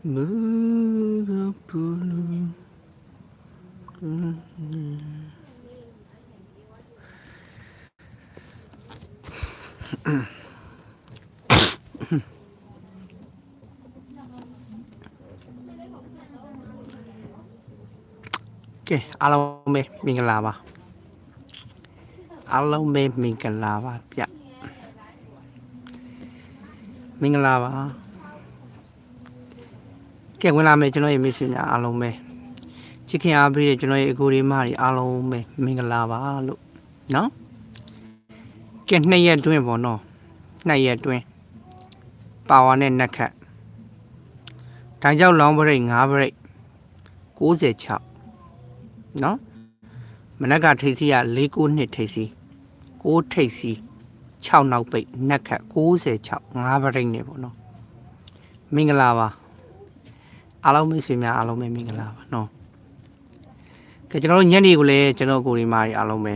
ကဲအားလုံးပဲမင်္ဂလာပါအားလုံးပဲမင်္ဂလာပါဗျမင်္ဂလာပါ ကဲဝင်လာမယ်ကျွန်တော်ရဲ့မိတ်ဆွေများအားလုံးပဲချစ်ခင်အားပေးတဲ့ကျွန်တော်ရဲ့အကိုဒီမတွေအားလုံးပဲမင်္ဂလာပါလို့နော်ကဲနှစ်ရက်တွင်းပေါ့နော်နှစ်ရက်တွင်းပါဝါနဲ့နက်ခတ်တန်ကြောက်လောင်းပရိတ်9ပရိတ်96နော်မနက်ကထိပ်စီးက၄၉နှစ်ထိပ်စီး6ထိပ်စီး6နောက်ပိတ်နက်ခတ်96 5ပရိတ်နေပေါ့နော်မင်္ဂလာပါ အားလုံးမိတ်ဆွေများအားလုံးပဲမင်္ဂလာပါနော်ကဲကျွန်တော်တို့ညနေကိုလည်းကျွန်တော်ကိုရီမာတွေအားလုံးပဲ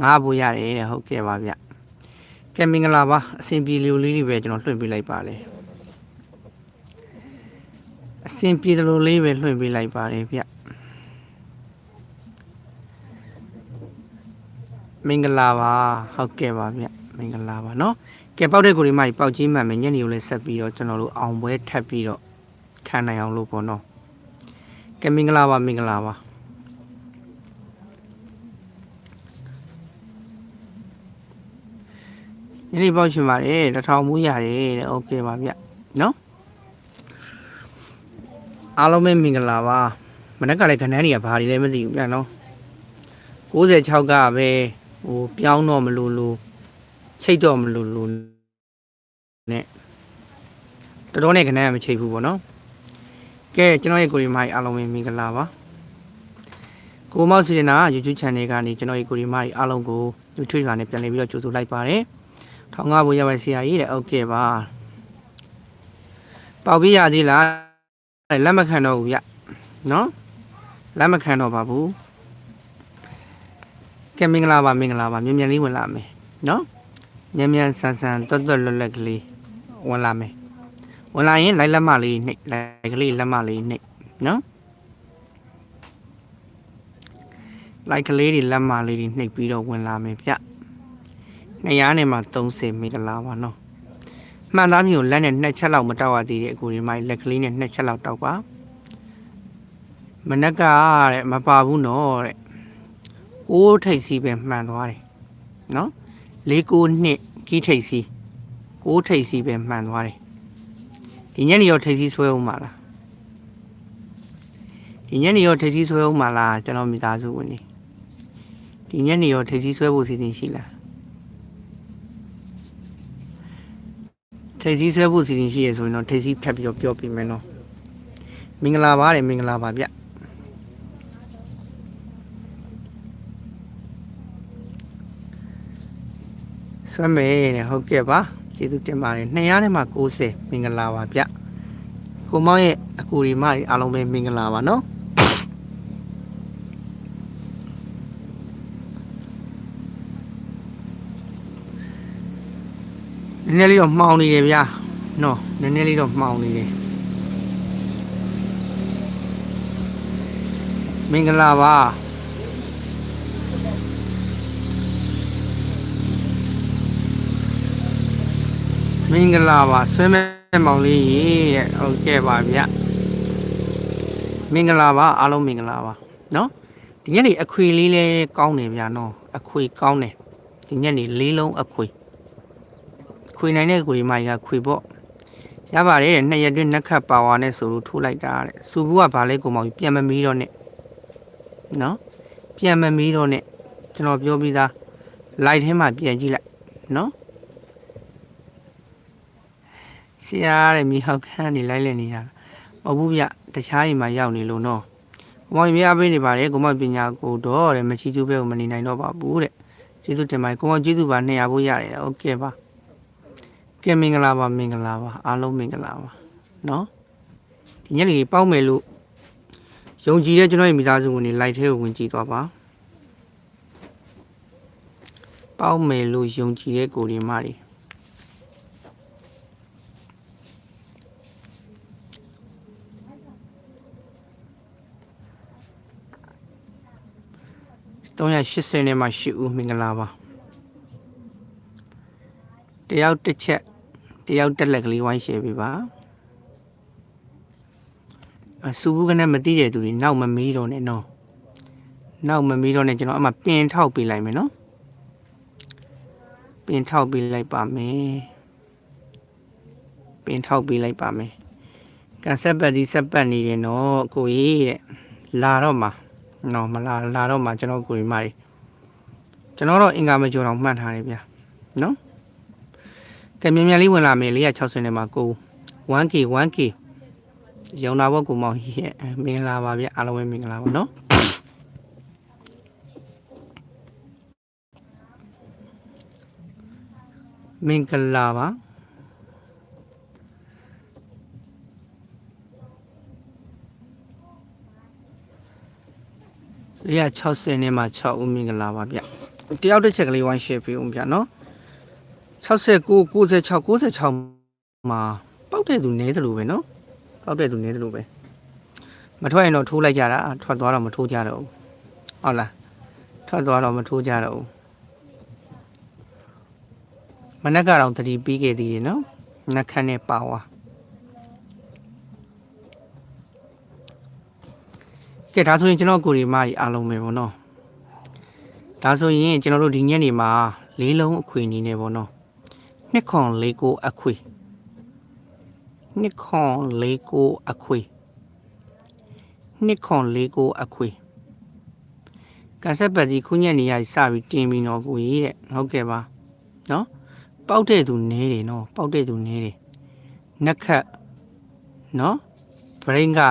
ငားဖို့ရတယ်တဲ့ဟုတ်ကဲ့ပါဗျကဲမင်္ဂလာပါအစဉ်ပြေလေးလေးတွေပဲကျွန်တော်လွှင့်ပေးလိုက်ပါလေအစဉ်ပြေတယ်လို့လေးပဲလွှင့်ပေးလိုက်ပါတယ်ဗျ မင်္ဂလာပါဟုတ်ကဲ့ပါဗျမင်္ဂလာပါเนาะကဲပေါက်တဲ့ကိုဒီမကြီးပေါက်ကြီးမှန်မယ်ညနေကိုလည်းဆက်ပြီးတော့ကျွန်တော်တို့အောင်ပွဲထပ်ပြီးတော့ ခံနိုင်အောင်လို့ပေါ့เนาะကဲမင်္ဂလာပါမင်္ဂလာပါညနေပေါက်ရှင်ပါတယ်တထောင်မူးရတယ်တဲ့โอเคပါဗျเนาะအားလုံးပဲမင်္ဂလာပါမနေ့ကလည်းခဏန်းကြီးကဘာတွေလဲမသိဘူးဗျเนาะ96ကပဲဟိုပြောင်းတော့မလို့လို့ချိတ်တော့မလို့လို့နဲ့တော်တော်နဲ့ခဏရမချိတ်ဘူးပေါ့နော် ကဲကျွန်တော်ရဲ့ကိုရီမိုင်းအားလုံးပဲမင်္ဂလာပါကိုမောက်စီနာ YouTube channel ကနေကျွန်တော်ရဲ့ကိုရီမိုင်းအားလုံးကို YouTube ကနေပြန်လည်ပြီးတော့ကြိုဆိုလိုက်ပါတယ်ထောင်ငါဘိုးရပါဆရာကြီးတဲ့ဟုတ်ကဲ့ပါပေါက်ပြီးရသေးလားလက်မခံတော့ဘူးဗျနော်လက်မခံတော့ပါဘူးကဲမင်္ဂလာပါမင်္ဂလာပါမြန်မြန်လေးဝင်လာမယ်နော်မြန်မြန်ဆန်ဆန်တွတ်တွတ်လွတ်လပ်ကလေးဝင်လာမယ် ဝင်လာရင်လိုက်လက်မလေးနှိပ်လိုက်ကလေးလက်မလေးနှိပ်နော်လိုက်ကလေးတွေလက်မလေးတွေနှိပ်ပြီးတော့ဝင်လာမယ်ဗျ200နဲ့မှ30မင်္ဂလာပါနော်မှန်သားမျိုးလက်နဲ့နှစ်ချက်လောက်မတောက်ရသေးတဲ့အကူဒီမိုင်းလက်ကလေးနဲ့နှစ်ချက်လောက်တောက်ပါမနက်ကတဲ့မပါဘူးနော်တဲ့ကိုးထိပ်စီးပဲမှန်သွားတယ်နော်လေးကိုနှစ်ကြီးထိပ်စီးကိုးထိပ်စီးပဲမှန်သွားတယ် ဒီညနေရောထိပ်စီးဆွဲအောင်မလားဒီညနေရောထိပ်စီးဆွဲအောင်မလားကျွန်တော်မိသားစုဝင်နေဒီညနေရောထိပ်စီးဆွဲဖို့စီစဉ်ရှိလားထိပ်စီးဆွဲဖို့စီစဉ်ရှိရဆိုရင်တော့ထိပ်စီးဖြတ်ပြီးတော့ပြောပြမယ်နော်မင်္ဂလာပါတယ်မင်္ဂလာပါဗျဆွမ်းမယ်တဲ့ဟုတ်ကဲ့ပါ ကျေးဇူးတင်ပါတယ်200နဲ့မှ90မင်္ဂလာပါဗျကိုမောင်ရဲ့အကူဒီမတွေအားလုံးပဲမင်္ဂလာပါနော်နည်းနည်းလေးတော့မှောင်နေတယ်ဗျာနော်နည်းနည်းလေးတော့မှောင်နေတယ်မင်္ဂလာပါ မင်္ဂလာပါဆွဲမဲ့မောင်လေးရေတဲ့ဟုတ်ကဲ့ပါဗျမင်္ဂလာပါအားလုံးမင်္ဂလာပါနော်ဒီညနေအခွေလေးလဲကောင်းတယ်ဗျာနော်အခွေကောင်းတယ်ဒီညနေလေးလုံးအခွေခွေနိုင်တဲ့ကိုဒီမကြီးကခွေပေါ့ရပါတယ်တဲ့နှစ်ရက်တွင်းနှက်ခတ်ပါဝါနဲ့ဆိုလို့ထိုးလိုက်တာတဲ့စူဘူးကဘာလဲကိုမောင်ကြီးပြန်မမီးတော့နဲ့နော်ပြန်မမီးတော့နဲ့ကျွန်တော်ပြောပြီးသား light ထဲမှာပြန်ကြည့်လိုက်နော် ဆရာတဲ့မြေဟောက်ခန်းနေလိုက်လက်နေရမဟုတ်ဘူးဗျတခြားအိမ်မှာရောက်နေလို့နော်ကိုမောင်မြအားပေးနေပါတယ်ကိုမောင်ပညာကိုတော့တဲ့မချီကျူးပဲကိုမနေနိုင်တော့ပါဘူးတဲ့ကျေးဇူးတင်ပါတယ်ကိုမောင်ကျေးဇူးပါ200ဖို့ရတယ်โอเคပါကဲမင်္ဂလာပါမင်္ဂလာပါအားလုံးမင်္ဂလာပါနော်ဒီညနေလေးပေါက်မယ်လို့ယုံကြည်တဲ့ကျွန်တော်ရဲ့မိသားစုဝင်တွေ live ထဲကိုဝင်ကြည့်သွားပါ ပေါက်မယ်လို့ယုံကြည်တဲ့ကိုရီမတွေ 380နဲ့မှ8ဦးမင်္ဂလာပါတယောက်တစ်ချက်တယောက်တက်လက်ကလေးဝိုင်းရှယ်ပေးပါအစူဘူးကနဲ့မသိတဲ့သူတွေနောက်မမီးတော့နဲ့နော်နောက်မမီးတော့နဲ့ကျွန်တော်အမှပင်ထောက်ပေးလိုက်မယ်နော်ပင်ထောက်ပေးလိုက်ပါမယ်ပင်ထောက်ပေးလိုက်ပါမယ်ကန်ဆက်ပတ်ဒီဆက်ပတ်နေတယ်နော်ကိုကြီးတဲ့လာတော့မှာ နော်မလာလာတော့မှာကျွန်တော်ကိုကြီးမကြီးကျွန်တော်တော့အင်္ဂါမကြိုတော့မှတ်ထားတယ်ဗျာနော်ကဲမြန်မြန်လေးဝင်လာမယ်460နဲ့မှာကို 1k 1k ရုံနာဘောကိုမောင်ရဲ့မင်္ဂလာပါဗျအားလုံးပဲမင်္ဂလာပါနော်မင်္ဂလာပါ 160နဲ့မှ6ဦးမင်္ဂလာပါဗျတယောက်တစ်ချက်ကလေးဝိုင်းရှယ်ပေးဦးဗျနော်69 96 96မှာပောက်တဲ့သူနဲတယ်လို့ပဲနော်ပောက်တဲ့သူနဲတယ်လို့ပဲမထွက်ရင်တော့ထိုးလိုက်ကြတာထွက်သွားတော့မထိုးကြတော့ဘူးဟုတ်လားထွက်သွားတော့မထိုးကြတော့ဘူးမနက်ကတော့တတိပြီးခဲ့သေးတယ်နော်နှက်ခမ်းနဲ့ပါဝါ ကဲဒါဆိုရင်ကျွန်တော်ကိုရီမကြီးအားလုံးပဲပေါ့နော်ဒါဆိုရင်ကျွန်တော်တို့ဒီညနေမှာလေးလုံးအခွေအနေနဲ့ပေါ့နော်နှစ်ခွန်လေးကိုအခွေနှစ်ခွန်လေးကိုအခွေနှစ်ခွန်လေးကိုအခွေကဆက်ပတ်ကြီးခုညက်နေရစပြီးတင်ပြီးတော့ကိုကြီးတဲ့ဟုတ်ကဲ့ပါနော်ပေါက်တဲ့သူနဲတယ်နော်ပေါက်တဲ့သူနဲတယ်နှက်ခတ်နော်ဘရိန်က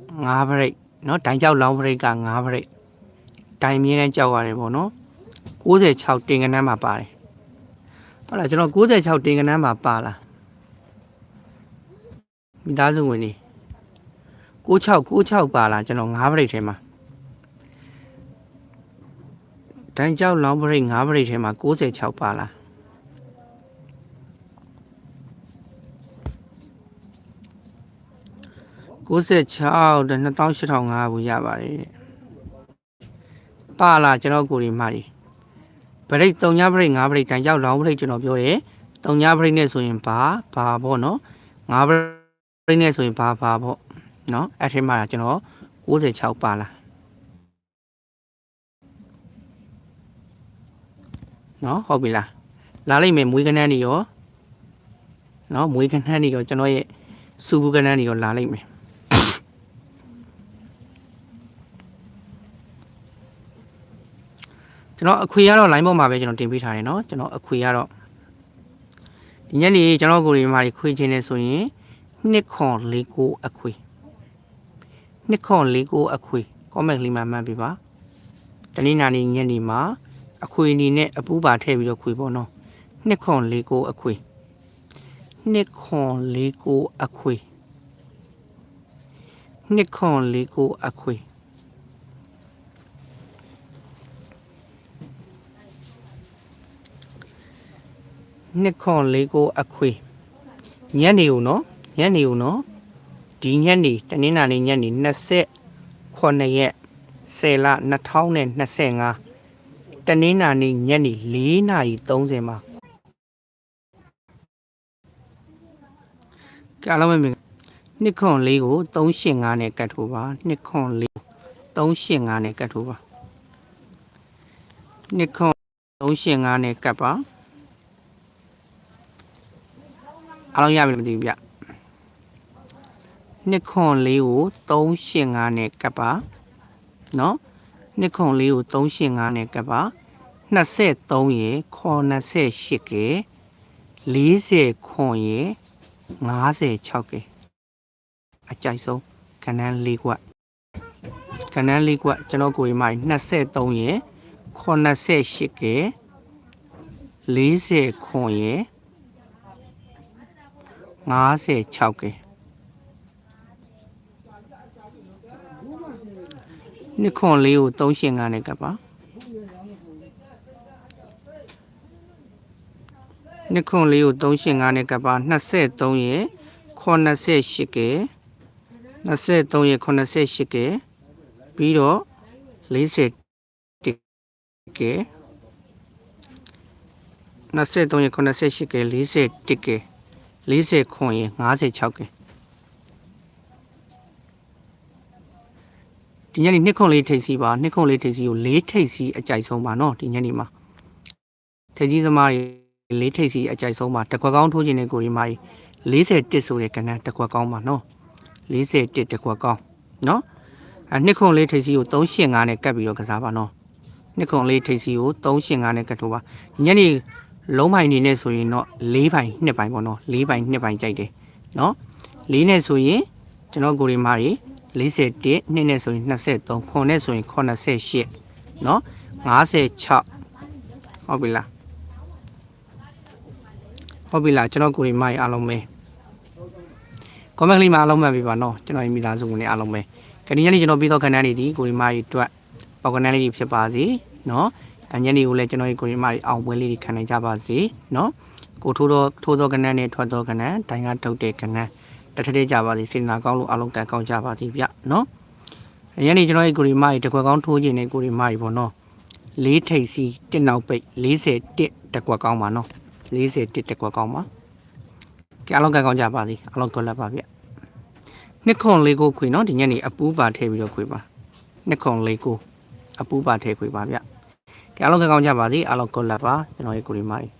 9ဘရိတ် နော်တိုင်ကြောက်လောင်းဘရိတ်က9ဘရိတ်တိုင်မြင်းနဲ့ကြောက်ရတယ်ပေါ့နော်96တင်ကနန်းမှာပါတယ်ဟုတ်လားကျွန်တော်96တင်ကနန်းမှာပါလားမိသားစုဝင်နေ96 96ပါလားကျွန်တော်9ဘရိတ်ထဲမှာတန်းကြောက်လောင်းဘရိတ်9ဘရိတ်ထဲမှာ96ပါလား 96တဲ့28,500ဘူးရပါတယ်တဲ့ပါလားကျွန်တော်ကိုရီမာရီဗရိတ်3ညဗရိတ်5ဗရိတ်တန်ရောက်လောင်းဗရိတ်ကျွန်တော်ပြောတယ်3ညဗရိတ်နဲ့ဆိုရင်ဘာဘာပေါ့နော်5ဗရိတ်နဲ့ဆိုရင်ဘာဘာပေါ့နော်အဲ့ထဲမှာကျွန်တော်96ပါလားနော်ဟုတ်ပြီလားလာလိုက်မယ်မွေးကနန်းတွေရောနော်မွေးကနန်းတွေရောကျွန်တော်ရဲ့စူဘူးကနန်းတွေရောလာလိုက်မယ် ကျွန်တော်အခွေကတော့ line ပေါ်မှာပဲကျွန်တော်တင်ပေးထားတယ်เนาะကျွန်တော်အခွေကတော့ဒီညနေကျွန်တော်ကိုရီမာခွေချင်းနေဆိုရင်နှစ်ခွန်၄ကိုအခွေနှစ်ခွန်၄ကိုအခွေ comment လေးမှာမှတ်ပေးပါတနင်္လာနေ့ညနေမှာအခွေအနေနဲ့အပူပါထည့်ပြီးတော့ခွေပေါ့နော်နှစ်ခွန်၄ကိုအခွေနှစ်ခွန်၄ကိုအခွေနှစ်ခွန်၄ကိုအခွေ နှစ်ခွန်လေးကိုအခွေညနေဦးနော်ညနေဦးနော်ဒီညနေတနင်္လာနေ့ညနေ29ရက်10လ2025တနင်္လာနေ့ညနေ4:30မှာကြာလုံးမမြင်နှစ်ခွန်လေးကို385နဲ့ကတ်ထိုးပါနှစ်ခွန်လေး385နဲ့ကတ်ထိုးပါနှစ်ခွန်385နဲ့ကတ်ပါ အားလုံးရပြီမသိဘူးဗျနှစ်ခွန်လေးကို385နဲ့ကပ်ပါနော်နှစ်ခွန်လေးကို385နဲ့ကပ်ပါ23ရေခွန်28ကေ40ခွန်ရေ56ကေအကြိုက်ဆုံးကဏ္ဍ၄ကွက်ကဏ္ဍ၄ကွက်ကျွန်တော်ကိုရီမိုင်23ရေ98ကေ40ခွန်ရေ 56ကဲနှစ်ခွန်လေးကို3ရှင်ကနဲ့ကပ်ပါနှစ်ခွန်လေးကို385နဲ့ကပ်ပါ23ရဲ့88ကဲ23ရဲ့88ကဲပြီးတော့40ကဲ23ရဲ့88ကဲ41ကဲ 40ခွန်ရင်56ကင်ဒီညနေနှစ်ခွန်လေးထိတ်စီပါနှစ်ခွန်လေးထိတ်စီကိုလေးထိတ်စီအကြိုက်ဆုံးပါနော်ဒီညနေမှာထိတ်ကြီးသမားတွေလေးထိတ်စီအကြိုက်ဆုံးပါတကွက်ကောင်းထိုးခြင်းနဲ့ကိုရီမာကြီး41ဆိုတဲ့ကဏ္ဍတကွက်ကောင်းပါနော်41တကွက်ကောင်းနော်အနှစ်ခွန်လေးထိတ်စီကို385နဲ့ကတ်ပြီးတော့ကစားပါနော်နှစ်ခွန်လေးထိတ်စီကို385နဲ့ကတ်ထိုးပါညနေ လုံးပိုင်နေနဲ့ဆိုရင်တော့၄ပိုင်2ပိုင်ပေါ့နော်၄ပိုင်2ပိုင်ကြိုက်တယ်နော်၄နဲ့ဆိုရင်ကျွန်တော်ကိုရီမာရီ41နှစ်နဲ့ဆိုရင်23ခွန်နဲ့ဆိုရင်88နော်56ဟုတ်ပြီလားဟုတ်ပြီလားကျွန်တော်ကိုရီမာရီအားလုံးပဲ comment လေးမှာအားလုံးမှတ်ပြီပါနော်ကျွန်တော်မိသားစုဝင်တွေအားလုံးပဲခဏညနေကျွန်တော်ပြီးတော့ခဏလေးဒီကိုရီမာရီအတွက်ပေါကနန်းလေးဖြစ်ပါစေနော် ညနေကိုလည်းကျွန်တော်ရဲ့ကိုရီမာတွေအောင်ပွဲလေးတွေခံနိုင်ကြပါစေနော်ကိုထိုးတော့ထိုးသောကဏ္ဍနဲ့ထွက်သောကဏ္ဍဒိုင်ကထုတ်တဲ့ကဏ္ဍတစ်ထည့်ကြပါစေစေနာကောင်းလို့အလုံးကံကောင်းကြပါစေဗျနော်ညနေကျွန်တော်ရဲ့ကိုရီမာတွေတကွက်ကောင်းထိုးခြင်းနဲ့ကိုရီမာတွေပေါ့နော်လေးထိပ်စီတက်နောက်ပိတ်41တကွက်ကောင်းပါနော်41တကွက်ကောင်းပါကြအလုံးကံကောင်းကြပါစေအလုံးကောလက်ပါဗျနှစ်ခွန်လေးကိုခွေနော်ဒီညနေအပူးပါထည့်ပြီးတော့ခွေပါနှစ်ခွန်လေးကိုအပူးပါထည့်ခွေပါဗျ အားလုံးကကောင်းကြပါစေ။အားလုံးကလပ်ပါကျွန်တော်ရဲ့ကိုရီမာကြီး